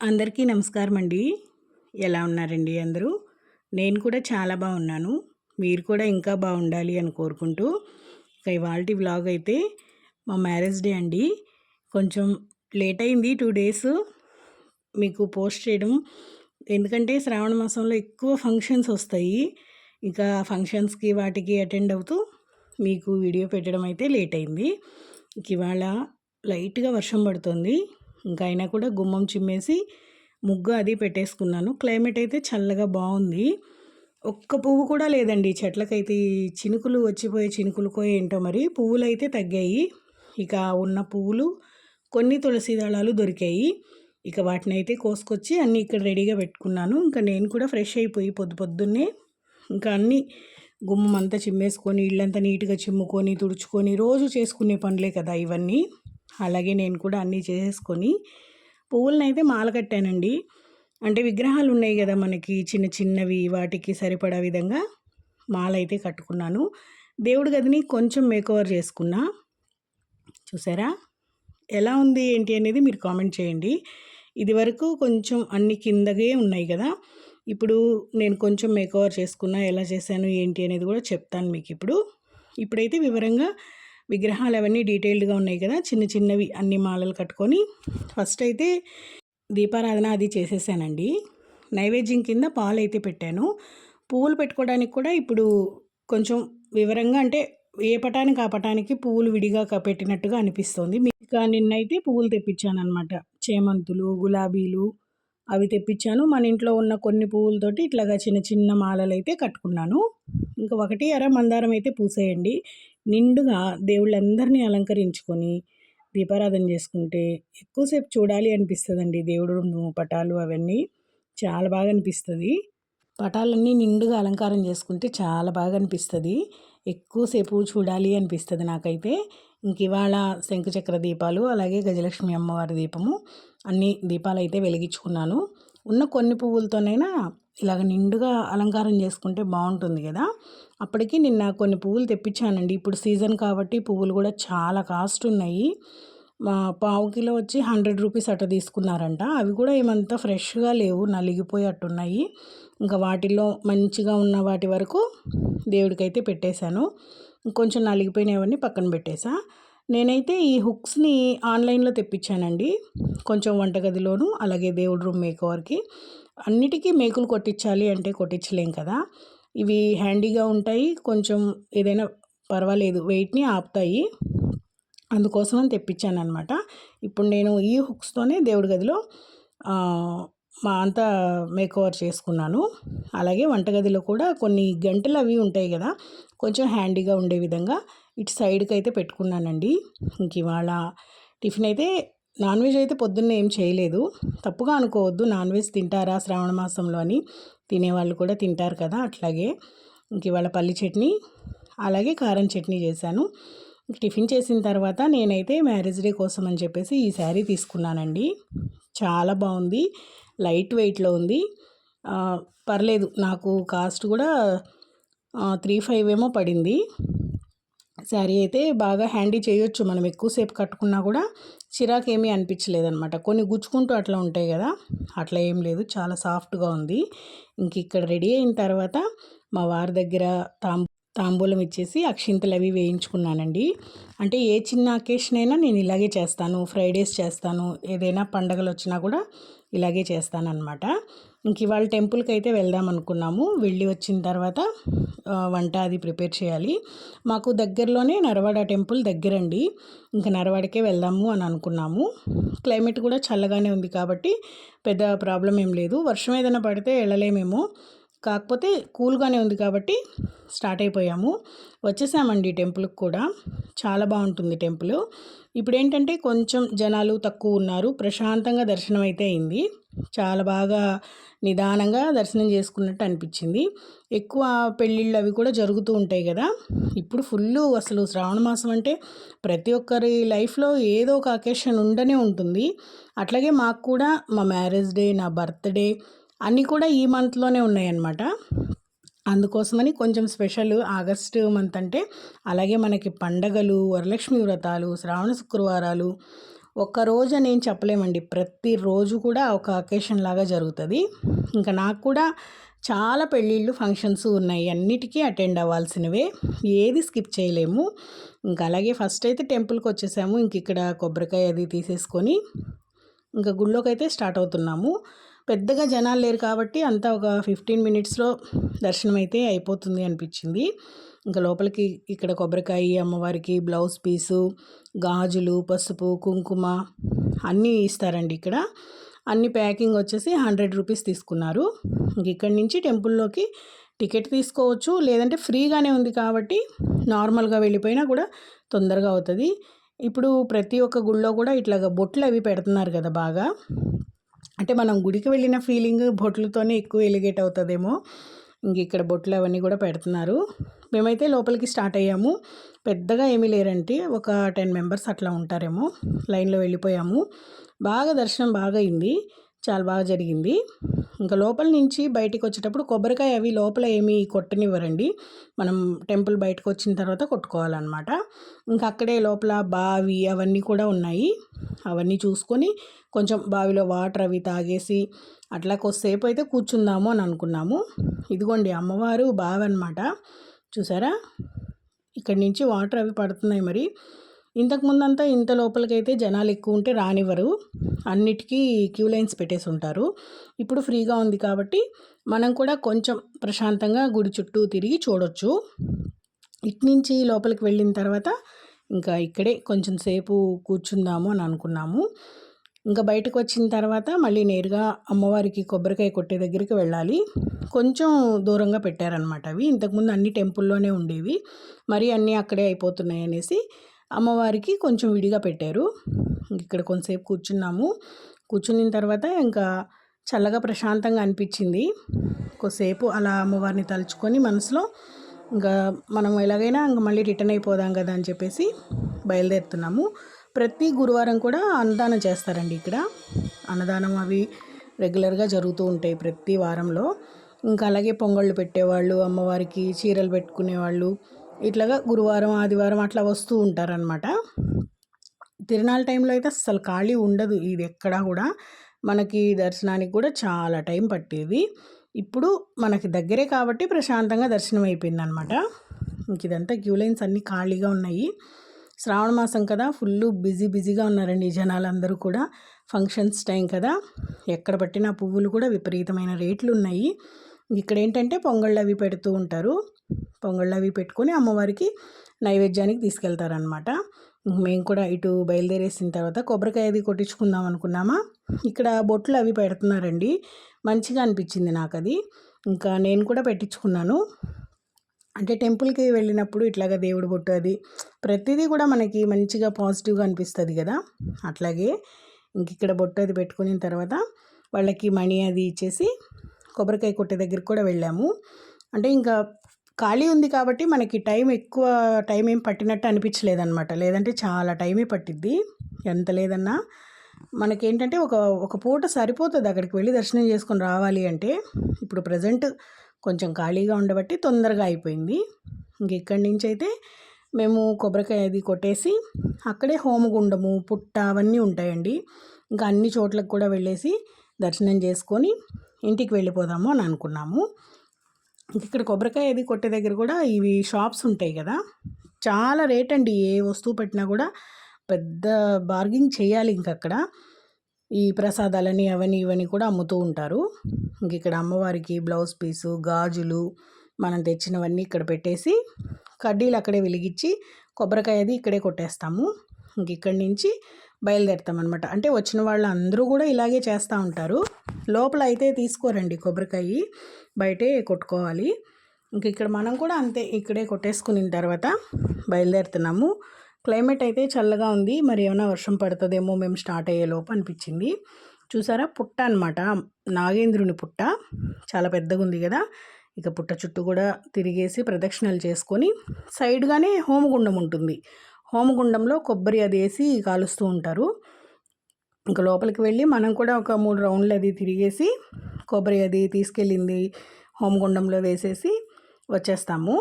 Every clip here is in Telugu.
అందరికీ నమస్కారం అండి ఎలా ఉన్నారండి అందరూ? నేను కూడా చాలా బాగున్నాను. మీరు కూడా ఇంకా బాగుండాలి అని కోరుకుంటూ ఇక ఇవాళ వ్లాగ్ అయితే మా మ్యారేజ్ డే అండి. కొంచెం లేట్ అయింది టూ డేస్. మీకు పోస్ట్ చేయడం. ఎందుకంటే శ్రావణ మాసంలో ఎక్కువ ఫంక్షన్స్ వస్తాయి. ఇంకా ఫంక్షన్స్కి వాటికి అటెండ్ అవుతూ మీకు వీడియో పెట్టడం అయితే లేట్ అయింది. ఇవాళ లైట్గా వర్షం పడుతుంది. ఇంకా అయినా కూడా గుమ్మం చిమ్మేసి ముగ్గు అది పెట్టేసుకున్నాను. క్లైమేట్ అయితే చల్లగా బాగుంది. ఒక్క పువ్వు కూడా లేదండి. చెట్లకైతే చినుకులు వచ్చిపోయే చినుకులకో ఏంటో మరి పువ్వులు అయితే తగ్గాయి. ఇక ఉన్న పువ్వులు కొన్ని తులసి దళాలు దొరికాయి. ఇక వాటిని అయితే కోసుకొచ్చి అన్నీ ఇక్కడ రెడీగా పెట్టుకున్నాను. ఇంకా నేను కూడా ఫ్రెష్ అయిపోయి పొద్దు పొద్దున్నే ఇంకా అన్నీ గుమ్మం అంతా చిమ్మేసుకొని ఇళ్ళంతా నీట్గా చిమ్ముకొని తుడుచుకొని రోజు చేసుకునే పనులే కదా ఇవన్నీ. అలాగే నేను కూడా అన్నీ చేసేసుకొని పువ్వులనైతే మాల కట్టానండి అంటే విగ్రహాలు ఉన్నాయి కదా మనకి చిన్న చిన్నవి వాటికి సరిపడా విధంగా మాల అయితే కట్టుకున్నాను. దేవుడి గదిని కొంచెం మేకోవర్ చేసుకున్నా. చూసారా? ఎలా ఉంది ఏంటి అనేది మీరు కామెంట్ చేయండి. ఇది వరకు కొంచెం అన్ని కిందగే ఉన్నాయి కదా. ఇప్పుడు నేను కొంచెం మేకోవర్ చేసుకున్నా ఎలా చేశాను ఏంటి అనేది కూడా చెప్తాను మీకు ఇప్పుడు. ఇప్పుడైతే వివరంగా విగ్రహాలు అవన్నీ డీటెయిల్డ్గా ఉన్నాయి కదా చిన్న చిన్నవి అన్ని మాలలు కట్టుకొని. ఫస్ట్ అయితే దీపారాధన అది చేసేసానండి. నైవేద్యం కింద పాలు అయితే పెట్టాను. పువ్వులు పెట్టుకోవడానికి కూడా ఇప్పుడు కొంచెం వివరంగా అంటే ఏ పటానికి ఆ పటానికి పువ్వులు విడిగా పెట్టినట్టుగా అనిపిస్తుంది. మీకు నిన్నైతే పువ్వులు తెప్పించాను అనమాట చేమంతులు గులాబీలు అవి తెప్పించాను. మన ఇంట్లో ఉన్న కొన్ని పువ్వులతోటి ఇట్లాగా చిన్న చిన్న మాలలు అయితే కట్టుకున్నాను. ఇంకా ఒకటి అర మందారం అయితే పూసేయండి. నిండుగా దేవుళ్ళందరినీ అలంకరించుకొని దీపారాధన చేసుకుంటే ఎక్కువసేపు చూడాలి అనిపిస్తుందండి. దేవుడు పటాలు అవన్నీ చాలా బాగా అనిపిస్తుంది. పటాలన్నీ నిండుగా అలంకారం చేసుకుంటే చాలా బాగా అనిపిస్తుంది. ఎక్కువసేపు చూడాలి అనిపిస్తుంది నాకైతే. ఇంక ఇవాళ శంఖచక్ర దీపాలు అలాగే గజలక్ష్మి అమ్మవారి దీపము అన్ని దీపాలు అయితే వెలిగించుకున్నాను. ఉన్న కొన్ని పువ్వులతోనైనా ఇలాగ నిండుగా అలంకారం చేసుకుంటే బాగుంటుంది కదా. అప్పటికి నిన్న కొన్ని పువ్వులు తెప్పించానండి. ఇప్పుడు సీజన్ కాబట్టి పువ్వులు కూడా చాలా కాస్ట్ ఉన్నాయి. మా పావు కిలో వచ్చి హండ్రెడ్ రూపీస్ అట్ట తీసుకున్నారంట. అవి కూడా ఏమంతా ఫ్రెష్గా లేవు నలిగిపోయేట్టున్నాయి ఇంకా వాటిలో మంచిగా ఉన్న వాటి వరకు దేవుడికైతే పెట్టేశాను. కొంచెం నలిగిపోయినవన్నీ పక్కన పెట్టేశా. నేనైతే ఈ హుక్స్ని ఆన్లైన్లో తెప్పించానండి. కొంచెం వంటగదిలోను అలాగే దేవుడి రూమ్ మేకోవర్కి. అన్నిటికీ మేకులు కొట్టించాలి అంటే కొట్టించలేం కదా. ఇవి హ్యాండీగా ఉంటాయి. కొంచెం ఏదైనా పర్వాలేదు. వెయిట్ని ఆపుతాయి. అందుకోసం అని తెప్పించాను అనమాట ఇప్పుడు నేను ఈ హుక్స్తోనే దేవుడి గదిలో మా అంతా మేకోవర్ చేసుకున్నాను. అలాగే వంటగదిలో కూడా కొన్ని గంటలు అవి ఉంటాయి కదా. కొంచెం హ్యాండీగా ఉండే విధంగా ఇటు సైడ్కి అయితే పెట్టుకున్నానండి. ఇంక ఇవాళ టిఫిన్ అయితే నాన్ వెజ్ అయితే పొద్దున్న ఏం చేయలేదు. తప్పుగా అనుకోవద్దు. నాన్ వెజ్ తింటారా శ్రావణ మాసంలో అని తినేవాళ్ళు కూడా తింటారు కదా అట్లాగే. ఇంక ఇవాళ పల్లి చట్నీ అలాగే కారం చట్నీ చేశాను. టిఫిన్ చేసిన తర్వాత నేనైతే మ్యారేజ్ డే కోసం అని చెప్పేసి ఈ శారీ తీసుకున్నానండి. చాలా బాగుంది. లైట్ వెయిట్లో ఉంది. పర్లేదు. నాకు కాస్ట్ కూడా త్రీ ఫైవ్ ఏమో పడింది. శారీ అయితే బాగా హ్యాండీ చేయొచ్చు మనం ఎక్కువసేపు కట్టుకున్నా కూడా చిరాకు ఏమీ అనిపించలేదనమాట కొన్ని గుచ్చుకుంటూ అట్లా ఉంటాయి కదా అట్లా ఏం లేదు. చాలా సాఫ్ట్గా ఉంది. ఇంక ఇక్కడ రెడీ అయిన తర్వాత మా వారి దగ్గర తాం తాంబూలం ఇచ్చేసి అక్షింతలు అవి వేయించుకున్నానండి. అంటే ఏ చిన్న అకేషన్ అయినా నేను ఇలాగే చేస్తాను. ఫ్రైడేస్ చేస్తాను. ఏదైనా పండగలు వచ్చినా కూడా ఇలాగే చేస్తానన్నమాట. ఇంక ఇవాళ టెంపుల్కి అయితే వెళ్దాం అనుకున్నాము వెళ్ళి వచ్చిన తర్వాత వంట అది ప్రిపేర్ చేయాలి. మాకు దగ్గరలోనే నరవాడ టెంపుల్ దగ్గరండి. ఇంకా నరవాడకే వెళ్దాము అని అనుకున్నాము. క్లైమేట్ కూడా చల్లగానే ఉంది కాబట్టి పెద్ద ప్రాబ్లం ఏం లేదు. వర్షం ఏదైనా పడితే వెళ్ళలేమేమో. కాకపోతే కూల్గానే ఉంది కాబట్టి స్టార్ట్ అయిపోయాము. వచ్చేసామండి టెంపుల్కి కూడా. చాలా బాగుంటుంది టెంపుల్. ఇప్పుడు ఏంటంటే కొంచెం జనాలు తక్కువ ఉన్నారు ప్రశాంతంగా దర్శనం అయితే అయింది. చాలా బాగా నిదానంగా దర్శనం చేసుకున్నట్టు అనిపించింది. ఎక్కువ పెళ్ళిళ్ళు అవి కూడా జరుగుతూ ఉంటాయి కదా. ఇప్పుడు ఫుల్ అసలు శ్రావణ మాసం అంటే ప్రతి ఒక్కరి లైఫ్లో ఏదో ఒక అకేషన్ ఉండనే ఉంటుంది. అట్లాగే మాకు కూడా మా మ్యారేజ్ డే నా బర్త్డే అన్నీ కూడా ఈ మంత్లోనే ఉన్నాయన్నమాట. అందుకోసమని కొంచెం స్పెషల్ ఆగస్టు మంత్ అంటే అలాగే మనకి పండగలు వరలక్ష్మి వ్రతాలు శ్రావణ శుక్రవారాలు. ఒక్క రోజు నేను చెప్పలేమండి. ప్రతిరోజు కూడా ఒక అకేషన్ లాగా జరుగుతుంది. ఇంకా నాకు కూడా చాలా పెళ్ళిళ్ళు ఫంక్షన్స్ ఉన్నాయి. అన్నిటికీ అటెండ్ అవ్వాల్సినవే. ఏది స్కిప్ చేయలేము. ఇంకా అలాగే ఫస్ట్ అయితే టెంపుల్కి వచ్చేసాము. ఇంక ఇక్కడ కొబ్బరికాయ అది తీసేసుకొని ఇంకా గుళ్ళోకి అయితే స్టార్ట్ అవుతున్నాము. పెద్దగా జనాలు లేరు కాబట్టి అంతా ఒక ఫిఫ్టీన్ మినిట్స్లో దర్శనం అయితే అయిపోతుంది అనిపించింది. ఇంకా లోపలికి ఇక్కడ కొబ్బరికాయ అమ్మవారికి బ్లౌజ్ పీసు గాజులు పసుపు కుంకుమ అన్నీ ఇస్తారండి ఇక్కడ. అన్ని ప్యాకింగ్ వచ్చేసి హండ్రెడ్ రూపీస్ తీసుకున్నారు. ఇంక ఇక్కడి నుంచి టెంపుల్లోకి టికెట్ తీసుకోవచ్చు. లేదంటే ఫ్రీగానే ఉంది కాబట్టి నార్మల్గా వెళ్ళిపోయినా కూడా తొందరగా అవుతుంది. ఇప్పుడు ప్రతి ఒక్క గుళ్ళో కూడా ఇట్లాగా బొట్లు అవి పెడుతున్నారు కదా బాగా. అంటే మనం గుడికి వెళ్ళిన ఫీలింగ్ బొట్లతోనే ఎక్కువ ఎలిగేట్ అవుతుందేమో. ఇంక ఇక్కడ బొట్లు అవన్నీ కూడా పెడుతున్నారు. మేమైతే లోపలికి స్టార్ట్ అయ్యాము. పెద్దగా ఏమీ లేరంటే ఒక టెన్ మెంబర్స్ అట్లా ఉంటారేమో. లైన్లో వెళ్ళిపోయాము. బాగా దర్శనం బాగా అయింది. చాలా బాగా జరిగింది. ఇంకా లోపల నుంచి బయటికి వచ్చేటప్పుడు కొబ్బరికాయ అవి లోపల ఏమీ కొట్టనివ్వరండి. మనం టెంపుల్ బయటకు వచ్చిన తర్వాత కొట్టుకోవాలన్నమాట. ఇంకా అక్కడే లోపల బావి అవన్నీ కూడా ఉన్నాయి. అవన్నీ చూసుకొని కొంచెం బావిలో వాటర్ అవి తాగేసి అట్లా కొద్దిసేపు అయితే కూర్చుందాము అని అనుకున్నాము. ఇదిగోండి అమ్మవారు బావి అనమాట చూసారా? ఇక్కడి నుంచి వాటర్ అవి పడుతున్నాయి మరి. ఇంతకుముందంతా ఇంత లోపలికైతే జనాలు ఎక్కువ ఉంటే రానివ్వరు. అన్నిటికీ క్యూ లైన్స్ పెట్టేసి ఉంటారు. ఇప్పుడు ఫ్రీగా ఉంది కాబట్టి మనం కూడా కొంచెం ప్రశాంతంగా గుడి చుట్టూ తిరిగి చూడొచ్చు. ఇటు నుంచి లోపలికి వెళ్ళిన తర్వాత ఇంకా ఇక్కడే కొంచెం సేపు కూర్చుందాము అని అనుకున్నాము. ఇంకా బయటకు వచ్చిన తర్వాత మళ్ళీ నేరుగా అమ్మవారికి కొబ్బరికాయ కొట్టే దగ్గరికి వెళ్ళాలి. కొంచెం దూరంగా పెట్టారనమాట అవి. ఇంతకుముందు అన్ని టెంపుల్లోనే ఉండేవి. మరి అన్నీ అక్కడే అయిపోతున్నాయి అనేసి అమ్మవారికి కొంచెం విడిగా పెట్టారు. ఇక్కడ కొంతసేపు కూర్చున్నాము. కూర్చున్న తర్వాత ఇంకా చల్లగా ప్రశాంతంగా అనిపించింది. కొద్దిసేపు అలా అమ్మవారిని తలుచుకొని మనసులో ఇంకా మనం ఎలాగైనా ఇంకా మళ్ళీ రిటర్న్ అయిపోదాం కదా అని చెప్పేసి బయలుదేరుతున్నాము. ప్రతి గురువారం కూడా అన్నదానం చేస్తారండి ఇక్కడ. అన్నదానం అవి రెగ్యులర్గా జరుగుతూ ఉంటాయి ప్రతి వారంలో. ఇంకా అలాగే పొంగళ్ళు పెట్టేవాళ్ళు అమ్మవారికి చీరలు పెట్టుకునేవాళ్ళు ఇట్లాగా గురువారం ఆదివారం అట్లా వస్తూ ఉంటారనమాట తిరునాళ్ళ టైంలో అయితే అస్సలు ఖాళీ ఉండదు ఇది ఎక్కడా కూడా. మనకి దర్శనానికి కూడా చాలా టైం పట్టేది. ఇప్పుడు మనకి దగ్గరే కాబట్టి ప్రశాంతంగా దర్శనం అయిపోయింది అనమాట ఇంక ఇదంతా క్యూ లైన్స్ అన్నీ ఖాళీగా ఉన్నాయి. శ్రావణ మాసం కదా ఫుల్ బిజీ బిజీగా ఉన్నారండి జనాలందరూ కూడా. ఫంక్షన్స్ టైం కదా ఎక్కడ పట్టిన పువ్వులు కూడా విపరీతమైన రేట్లు ఉన్నాయి. ఇక్కడ ఏంటంటే పొంగళ్ళు అవి పెడుతూ ఉంటారు. పొంగళ్ళు అవి పెట్టుకొని అమ్మవారికి నైవేద్యానికి తీసుకెళ్తారనమాట మేము కూడా ఇటు బయలుదేరేసిన తర్వాత కొబ్బరికాయ అది కొట్టించుకుందాం అనుకున్నామా? ఇక్కడ బొట్లు అవి పెడుతున్నారండి. మంచిగా అనిపించింది నాకు అది ఇంకా నేను కూడా పెట్టించుకున్నాను. అంటే టెంపుల్కి వెళ్ళినప్పుడు ఇట్లాగా దేవుడు బొట్టు అది ప్రతిదీ కూడా మనకి మంచిగా పాజిటివ్గా అనిపిస్తుంది కదా. అట్లాగే ఇంక ఇక్కడ బొట్టు అది పెట్టుకున్న తర్వాత వాళ్ళకి మనీ అది ఇచ్చేసి కొబ్బరికాయ కొట్టే దగ్గరికి కూడా వెళ్ళాము. అంటే ఇంకా ఖాళీ ఉంది కాబట్టి మనకి టైం ఎక్కువ టైం ఏం పట్టినట్టు అనిపించలేదన్నమాట. లేదంటే చాలా టైమే పట్టిద్ది. ఎంత లేదన్నా మనకేంటంటే ఒక ఒక పూట సరిపోతుంది అక్కడికి వెళ్ళి దర్శనం చేసుకొని రావాలి అంటే. ఇప్పుడు ప్రజెంట్ కొంచెం ఖాళీగా ఉండబట్టి తొందరగా అయిపోయింది. ఇంక ఇక్కడి నుంచి అయితే మేము కొబ్బరికాయ అది కొట్టేసి అక్కడే హోమగుండము పుట్ట అవన్నీ ఉంటాయండి. ఇంకా అన్ని చోట్లకు కూడా వెళ్ళేసి దర్శనం చేసుకొని ఇంటికి వెళ్ళిపోదాము అని అనుకున్నాము. ఇక్కడ కొబ్బరికాయ అది కొట్టే దగ్గర కూడా ఇవి షాప్స్ ఉంటాయి కదా చాలా రేట్ అండి. ఏ వస్తువు పెట్టినా కూడా పెద్ద బార్గింగ్ చేయాలి ఇంక అక్కడ. ఈ ప్రసాదాలని అవన్నీ ఇవన్నీ కూడా అమ్ముతూ ఉంటారు. ఇంక ఇక్కడ అమ్మవారికి బ్లౌజ్ పీసు గాజులు మనం తెచ్చినవన్నీ ఇక్కడ పెట్టేసి కడ్డీలు అక్కడే వెలిగించి కొబ్బరికాయ అది ఇక్కడే కొట్టేస్తాము. ఇంక ఇక్కడి నుంచి బయలుదేరుతాం అనమాట అంటే వచ్చిన వాళ్ళు అందరూ కూడా ఇలాగే చేస్తూ ఉంటారు. లోపల అయితే తీసుకోరండి కొబ్బరికాయ. బయటే కొట్టుకోవాలి. ఇంక ఇక్కడ మనం కూడా అంతే ఇక్కడే కొట్టేసుకున్న తర్వాత బయలుదేరుతున్నాము. క్లైమేట్ అయితే చల్లగా ఉంది. మరి ఏమైనా వర్షం పడుతుందేమో మేము స్టార్ట్ అయ్యేలోపు అనిపించింది. చూసారా? పుట్ట అనమాట నాగేంద్రుని పుట్ట. చాలా పెద్దగా ఉంది కదా. ఇక పుట్ట చుట్టూ కూడా తిరిగేసి ప్రదక్షిణలు చేసుకొని సైడ్గానే హోమగుండం ఉంటుంది. హోమగుండంలో కొబ్బరి అది వేసి కాలుస్తూ ఉంటారు. ఇంకా లోపలికి వెళ్ళి మనం కూడా ఒక మూడు రౌండ్లు అది తిరిగేసి కొబ్బరి అది తీసుకెళ్ళింది హోమగుండంలో వేసేసి వచ్చేస్తాము.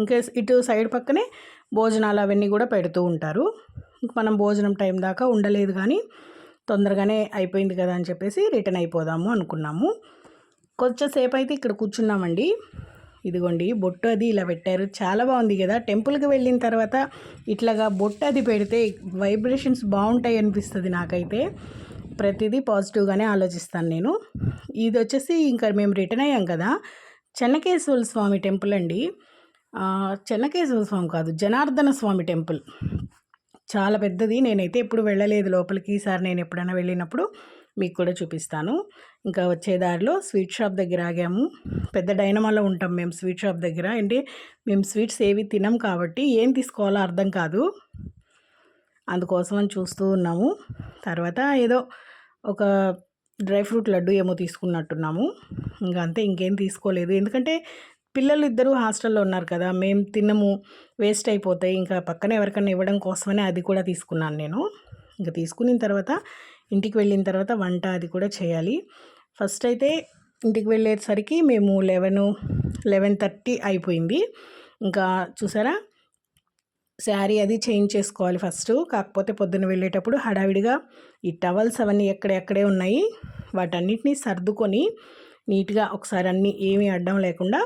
ఇంకా ఇటు సైడ్ పక్కనే భోజనాలు అవన్నీ కూడా పెడుతూ ఉంటారు. ఇంక మనం భోజనం టైం దాకా ఉండలేదు కానీ తొందరగానే అయిపోయింది కదా అని చెప్పేసి రిటర్న్ అయిపోదాము అనుకున్నాము. కొంచెం సేపు అయితే ఇక్కడ కూర్చున్నామండి. ఇదిగోండి బొట్టు అది ఇలా పెట్టారు. చాలా బాగుంది కదా. టెంపుల్కి వెళ్ళిన తర్వాత ఇట్లాగా బొట్టు అది పెడితే వైబ్రేషన్స్ బాగుంటాయి అనిపిస్తుంది నాకైతే. ప్రతిదీ పాజిటివ్గానే ఆలోచిస్తాను నేను. ఇది వచ్చేసి ఇంకా మేము రిటర్న్ అయ్యాం కదా. చెన్నకేశ్వర స్వామి టెంపుల్ అండి. చెన్నకేశ్వర స్వామి కాదు జనార్దన స్వామి టెంపుల్ చాలా పెద్దది. నేనైతే ఎప్పుడు వెళ్ళలేదు. లోపలికి ఈసారి నేను ఎప్పుడైనా వెళ్ళినప్పుడు మీకు కూడా చూపిస్తాను. ఇంకా వచ్చే దారిలో స్వీట్ షాప్ దగ్గర ఆగాము. పెద్ద డైనమాలో ఉంటాం మేము స్వీట్ షాప్ దగ్గర. అంటే మేము స్వీట్స్ ఏవి తినం కాబట్టి ఏం తీసుకోవాలో అర్థం కాదు. అందుకోసం అని చూస్తూ ఉన్నాము. తర్వాత ఏదో ఒక డ్రై ఫ్రూట్ లడ్డు ఏమో తీసుకున్నట్టున్నాము. ఇంకా అంతే ఇంకేం తీసుకోలేదు. ఎందుకంటే పిల్లలు ఇద్దరు హాస్టల్లో ఉన్నారు కదా మేము తిన్నము వేస్ట్ అయిపోతాయి. ఇంకా పక్కన ఎవరికైనా ఇవ్వడం కోసమనే అది కూడా తీసుకున్నాను నేను. ఇంకా తీసుకున్న తర్వాత ఇంటికి వెళ్ళిన తర్వాత వంట అది కూడా చేయాలి. ఫస్ట్ అయితే ఇంటికి వెళ్ళేసరికి మేము లెవెను లెవెన్ థర్టీ అయిపోయింది. ఇంకా చూసారా? శారీ అది చేంజ్ చేసుకోవాలి ఫస్ట్. కాకపోతే పొద్దున్న వెళ్ళేటప్పుడు హడావిడిగా ఈ టవల్స్ అవన్నీ ఎక్కడెక్కడే ఉన్నాయి. వాటన్నిటిని సర్దుకొని నీట్గా ఒకసారి అన్నీ ఏమీ అడ్డం లేకుండా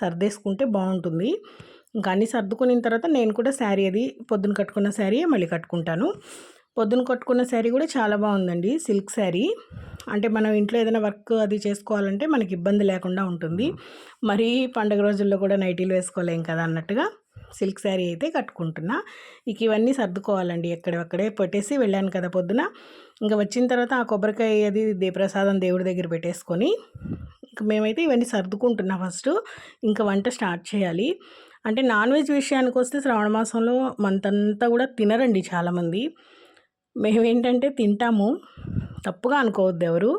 సర్దేసుకుంటే బాగుంటుంది. ఇంకా అన్నీ సర్దుకున్న తర్వాత నేను కూడా శారీ అది పొద్దున కట్టుకున్న శారీ మళ్ళీ కట్టుకుంటాను. పొద్దున కట్టుకున్న శారీ కూడా చాలా బాగుందండి సిల్క్ శారీ. అంటే మనం ఇంట్లో ఏదైనా వర్క్ అది చేసుకోవాలంటే మనకి ఇబ్బంది లేకుండా ఉంటుంది. మరీ పండగ రోజుల్లో కూడా నైటీలు వేసుకోలేం కదా అన్నట్టుగా సిల్క్ శారీ అయితే కట్టుకుంటున్నా. ఇక ఇవన్నీ సర్దుకోవాలండి ఎక్కడెక్కడే పెట్టేసి వెళ్ళాను కదా పొద్దున. ఇంకా వచ్చిన తర్వాత ఆ కొబ్బరికాయ అది దేవప్రసాదం దేవుడి దగ్గర పెట్టేసుకొని ఇంక మేమైతే ఇవన్నీ సర్దుకుంటున్నా ఫస్ట్. ఇంకా వంట స్టార్ట్ చేయాలి. అంటే నాన్ వెజ్ విషయానికి వస్తే శ్రావణ మాసంలో మంతంతా కూడా తినరండి చాలామంది. మేమేంటంటే తింటాము. తప్పుగా అనుకోవద్దు ఎవరు.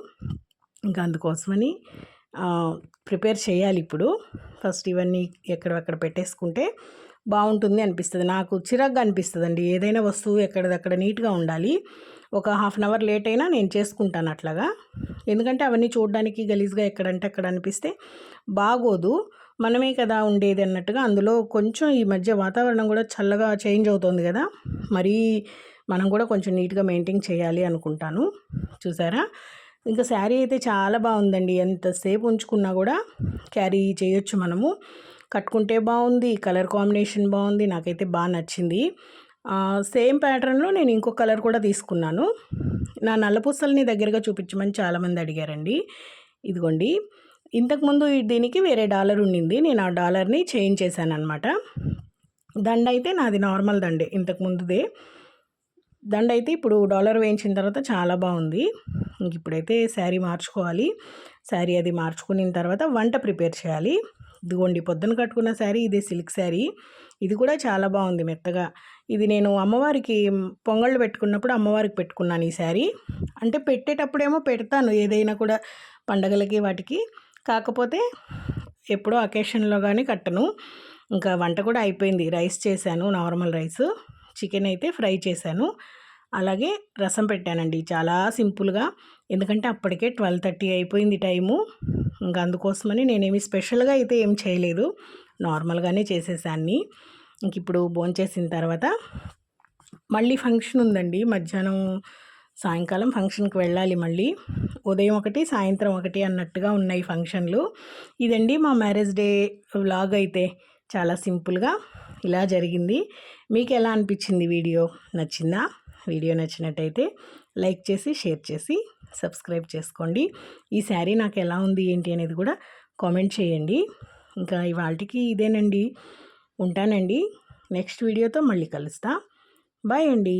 ఇంకా అందుకోసమని ప్రిపేర్ చేయాలి ఇప్పుడు. ఫస్ట్ ఇవన్నీ ఎక్కడెక్కడ పెట్టేసుకుంటే బాగుంటుంది అనిపిస్తుంది. నాకు చిరాగ్గా అనిపిస్తుంది అండి ఏదైనా వస్తువు ఎక్కడదక్కడ నీట్గా ఉండాలి. ఒక హాఫ్ అన్ అవర్ లేట్ అయినా నేను చేసుకుంటాను అట్లాగా. ఎందుకంటే అవన్నీ చూడడానికి గలీజ్గా ఎక్కడంటే అక్కడ అనిపిస్తే బాగోదు. మనమే కదా ఉండేది అన్నట్టుగా అందులో కొంచెం ఈ మధ్య వాతావరణం కూడా చల్లగా చేంజ్ అవుతుంది కదా. మరీ మనం కూడా కొంచెం నీట్గా మెయింటైన్ చేయాలి అనుకుంటాను. చూసారా? ఇంకా శారీ అయితే చాలా బాగుందండి. ఎంతసేపు ఉంచుకున్నా కూడా క్యారీ చేయొచ్చు మనము. కట్టుకుంటే బాగుంది కలర్ కాంబినేషన్ బాగుంది నాకైతే బాగా నచ్చింది. సేమ్ ప్యాటర్న్లో నేను ఇంకో కలర్ కూడా తీసుకున్నాను. నా నల్లపూసల్ని దగ్గరగా చూపించమని చాలామంది అడిగారండి. ఇదిగోండి. ఇంతకుముందు దీనికి వేరే డాలర్ ఉండింది. నేను ఆ డాలర్ని చేంజ్ చేశాను అనమాట దండ అయితే నాది నార్మల్ దండే ఇంతకుముందుదే. దండ అయితే ఇప్పుడు డాలర్ వేయించిన తర్వాత చాలా బాగుంది. ఇప్పుడైతే శారీ మార్చుకోవాలి. శారీ అది మార్చుకున్న తర్వాత వంట ప్రిపేర్ చేయాలి. ఇదిగోండి పొద్దున కట్టుకున్న శారీ ఇదే సిల్క్ శారీ. ఇది కూడా చాలా బాగుంది మెత్తగా. ఇది నేను అమ్మవారికి పొంగళ్ళు పెట్టుకున్నప్పుడు అమ్మవారికి పెట్టుకున్నాను ఈ శారీ. అంటే పెట్టేటప్పుడేమో పెడతాను ఏదైనా కూడా పండగలకి వాటికి. కాకపోతే ఎప్పుడో అకేషన్లో కానీ కట్టను. ఇంకా వంట కూడా అయిపోయింది. రైస్ చేశాను నార్మల్ రైస్. చికెన్ అయితే ఫ్రై చేశాను. అలాగే రసం పెట్టానండి. చాలా సింపుల్గా. ఎందుకంటే అప్పటికే ట్వెల్వ్ థర్టీ అయిపోయింది టైము. ఇంకా అందుకోసమని నేనేమి స్పెషల్గా అయితే ఏం చేయలేదు. నార్మల్గానే చేసేసాన్ని. ఇంక ఇప్పుడు భోంచేసిన తర్వాత మళ్ళీ ఫంక్షన్ ఉందండి. మధ్యాహ్నం సాయంకాలం ఫంక్షన్కి వెళ్ళాలి మళ్ళీ. ఉదయం ఒకటి సాయంత్రం ఒకటి అన్నట్టుగా ఉన్నాయి ఫంక్షన్లు. ఇదండి మా మ్యారేజ్ డే వ్లాగ్ అయితే. చాలా సింపుల్గా ఇలా జరిగింది. మీకు ఎలా అనిపించింది వీడియో? నచ్చిందా? వీడియో నచ్చినట్టయితే లైక్ చేసి షేర్ చేసి సబ్స్క్రైబ్ చేసుకోండి. ఈ శారీ నాకు ఎలా ఉంది ఏంటి అనేది కూడా కామెంట్ చేయండి. ఇంకా ఇవాళకి ఇదేనండి. ఉంటానండి. నెక్స్ట్ వీడియోతో మళ్ళీ కలుస్తా. బాయ్ అండి.